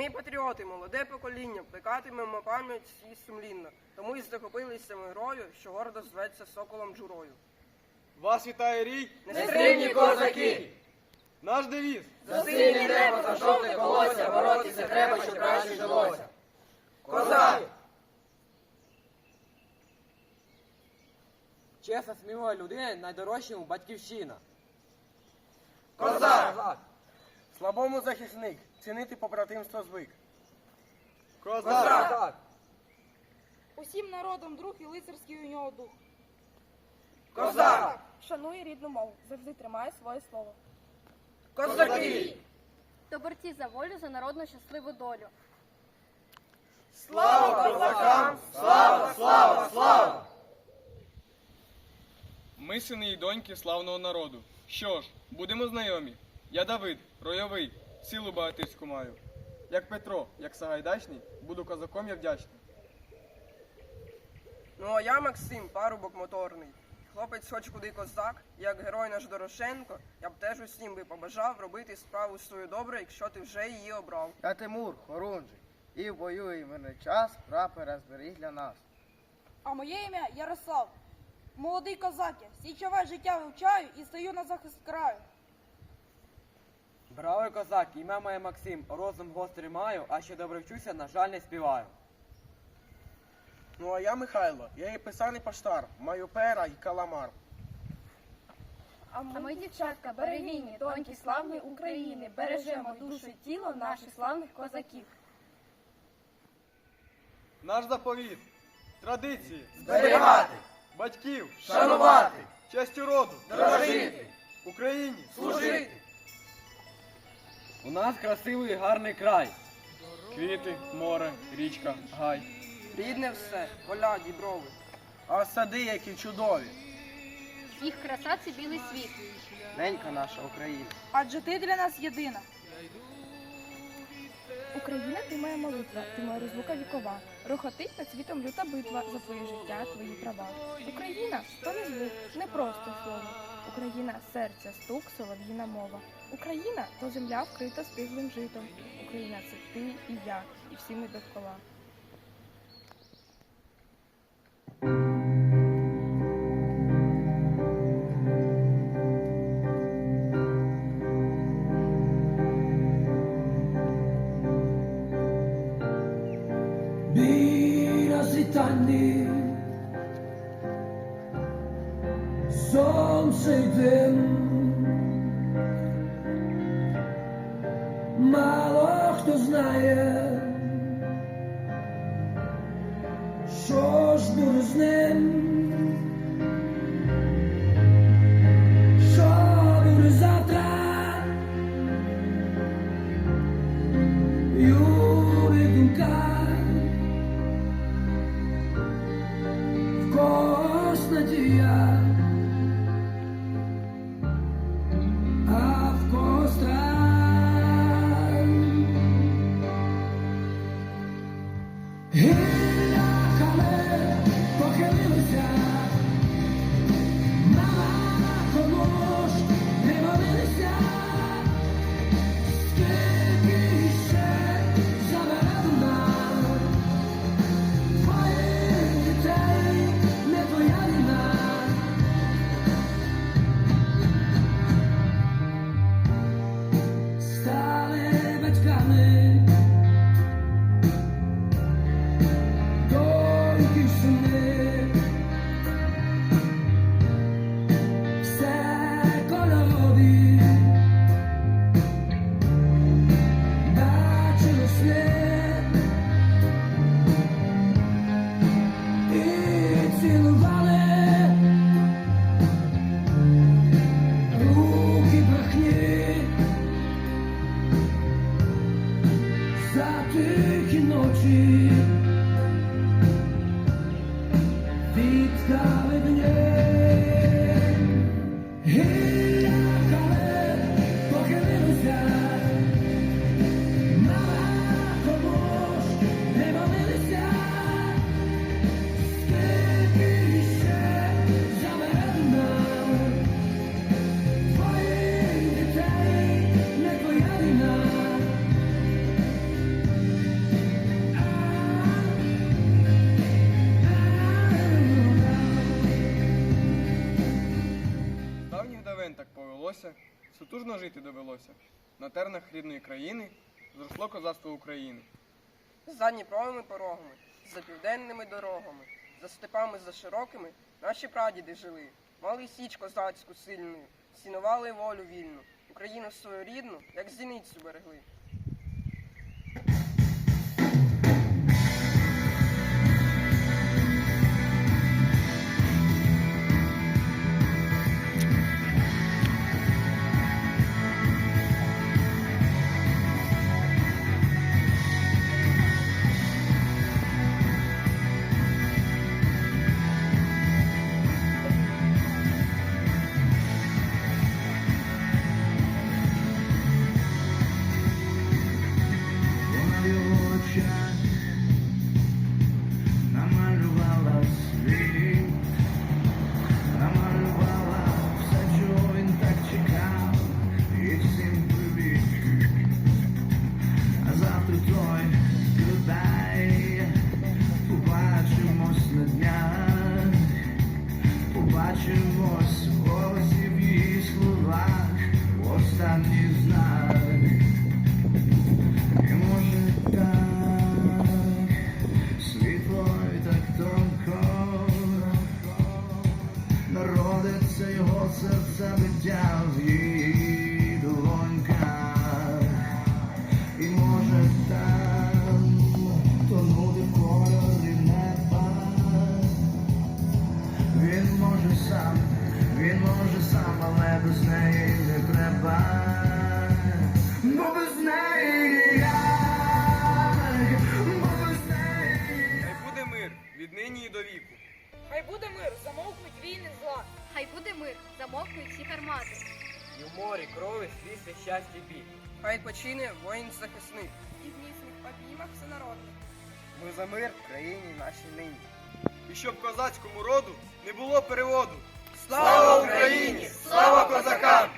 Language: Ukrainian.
Ми патріоти, молоде покоління, плекатимемо пам'ять і сумлінно. Тому і захопилися ми грою, що гордо зветься соколом джурою. Вас вітає рій, Нестримні козаки! наш девіз. За синє небо, за жовте колося, боротися треба, щоб краще жилося. Козак! Чесна смілива людина найдорожча йому батьківщина. Козак! Слабому захисник, цінити побратимство звик. Козак! Усім народом друг і лицарський у нього дух. Козак! Шанує рідну мову, завжди тримає своє слово. Козаки! До борці за волю, за народну щасливу долю. Слава козакам! Слава, слава, слава! Ми сини і доньки славного народу. Що ж, будемо знайомі. Я Давид, ройовий, силу багатирську маю. Як Петро, як Сагайдачний, буду козаком я вдячний. Ну а я Максим, парубок моторний. Хлопець хоч куди козак, як герой наш Дорошенко, я б теж усім би побажав робити справу свою добре, якщо ти вже її обрав. Я Тимур, Хорунжий, і в бою і мирний час прапора зберіг для нас. А моє ім'я Ярослав. Молодий козак я, січове життя вивчаю і стою на захист краю. Бравий козак, ім'я моє Максим, розум гострий маю, а що добре вчуся, на жаль, не співаю. Ну а я Михайло, я є писаний поштар, маю пера і каламар. А А ми, дівчатка, берегині, доньки славної України, бережемо душу і тіло наших славних козаків. Наш заповіт, традиції, Зберігати, батьків, шанувати, честю роду, дорожити, Україні, служити. У нас красивий і гарний край. Квіти, море, річка, гай. Рідне все, поля, діброви. А сади, які чудові. Їх краса це білий світ. Ненька наша Україна. Адже ти для нас єдина. Україна, ти моя молитва, ти моя розлука вікова. Рохотить над світом люта битва за твоє життя, твої права. Україна то не звук, не просто слово. Україна серця, стук, солов'їна мова. Україна то земля вкрита стиглим житом. Україна це ти і я, і всі ми довкола. Біля сонце йде, мало хто знає, що ж буде з ним, It's sky living air. Тужно жити довелося. На тернах рідної країни зросло козацтво України. За Дніпровими порогами, за південними дорогами, за степами за широкими наші прадіди жили. Мали січ козацьку сильну, цінували волю вільну, Україну свою рідну, як зіницю берегли. Морі крові слізти щастя і. Хай почине воїн-захисник. І в міцних обіймах всенародних. Ми за мир в країні нашій нині. І щоб козацькому роду не було переводу. Слава Україні! Слава козакам!